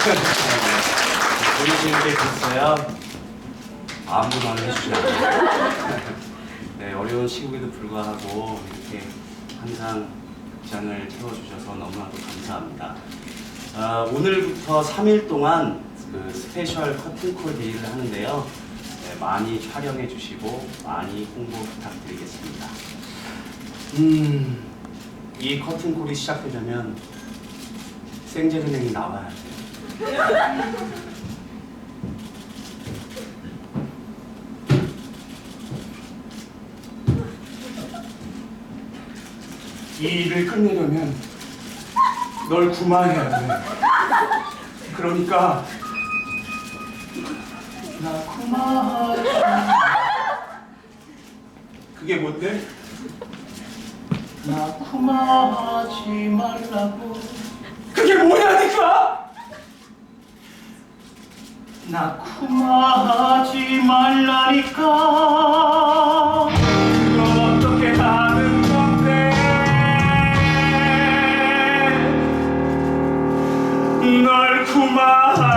보내주는 게 있어요. 아무도 말을 해주지 않아요. 네, 어려운 시국에도 불구하고 이렇게 항상 극장을 채워주셔서 너무나도 감사합니다. 아, 오늘부터 3일 동안 그 스페셜 커튼콜 데이를 하는데요. 네, 많이 촬영해 주시고 많이 홍보 부탁드리겠습니다. 음, 이 커튼콜이 시작되려면 생제은행이 나와야 돼요. 이 일을 끝내려면 널 구마해야 돼. 그러니까 나 구마하지. 그게 뭔데? 나 구마하지 말라고. 그게 뭐냐니까? 나 구마하지 말라니까. 그건 구마하